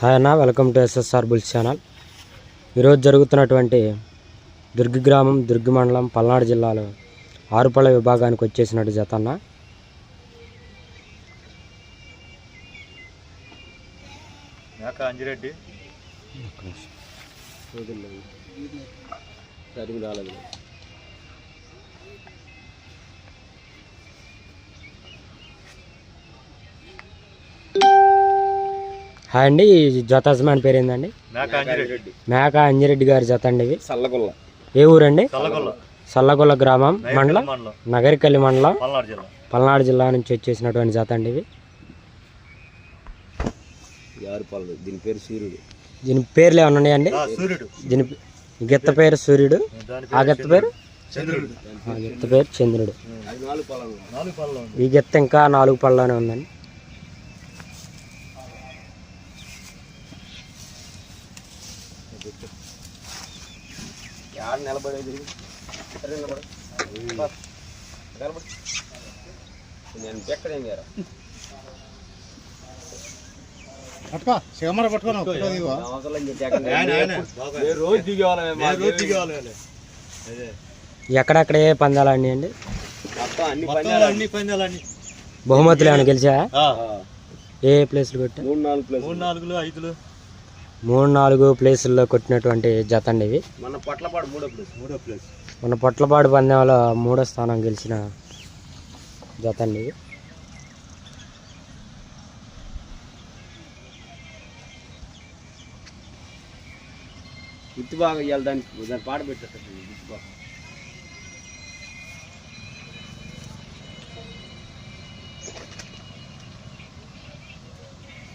Hi అన్న welcome to SSR bulls channel. ఈరోజు జరుగుతున్నటువంటి దుర్గి గ్రామం దుర్గి మండలం పల్నాడు జిల్లాలో ఆరుపల్ల విభాగానికి వచ్చేసినట్టు జతన్న అంజిరెడ్డి. హాయ్ అండి ఈ జత యజమాని పేరు ఏందండి మేక అంజిరెడ్డి గారి జత అండి ఇవి చల్లగొల్ల ఏ ఊరండి? సల్లగొల్ల. గ్రామం మండలం? నగరికల్లి మండలం? పల్నాడు జిల్లా. పల్నాడు జిల్లా నుంచి వచ్చేసినటువంటి జత అండి ఇవి దీని పేరు సూర్యుడు. దీని పేర్లు ఏమైనా ఉన్నాయండి ఆ, సూర్యుడు. దీని గిత్త పేరు సూర్యుడు. ఆ గిత్త పేరు? చంద్రుడు. ఆ గిత్త పేరు చంద్రుడు. ఈ గిత్త ఇంకా నాలుగు పళ్ళలోనే ఉందండి. యాడ నిలబడేది నిలబడు. నిలబడు. నేను ఎక్కడేం పట్టుకో పట్టుకోను. రోజు ఎక్కడెక్కడ ఏ పందాలు ఆడినాయి అండి? అన్ని బహుమతులు ఏమైనా గెలిచా ఆ, ఏ ప్లేస్లు కొట్టా మూడు నాలుగు ప్లేస్ మూడు నాలుగులు ఐదులు. మూడు నాలుగు ప్లేసుల్లో కొట్టినటువంటి జత అండి ఇవి. మన పట్లపాడు మూడో ప్లేస్. మూడో ప్లేస్. మన పొట్లపాడు పందెంలో మూడో స్థానం గెలిచిన జత అండి ఇవి. గుర్తు బాగా ఇవ్వాలి దానికి దాని పాట పెట్టేటట్టు గుర్తు బాగా.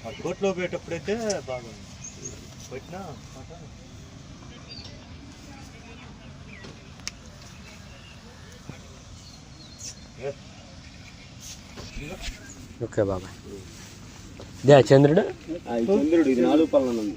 ఆ కోట్లో పోయేటప్పుడైతే బాగుంది. పెట్టినా ఓకే బాబాయ్ దే చంద్రుడు చంద్రుడు ఇది నాలుగు ఉంది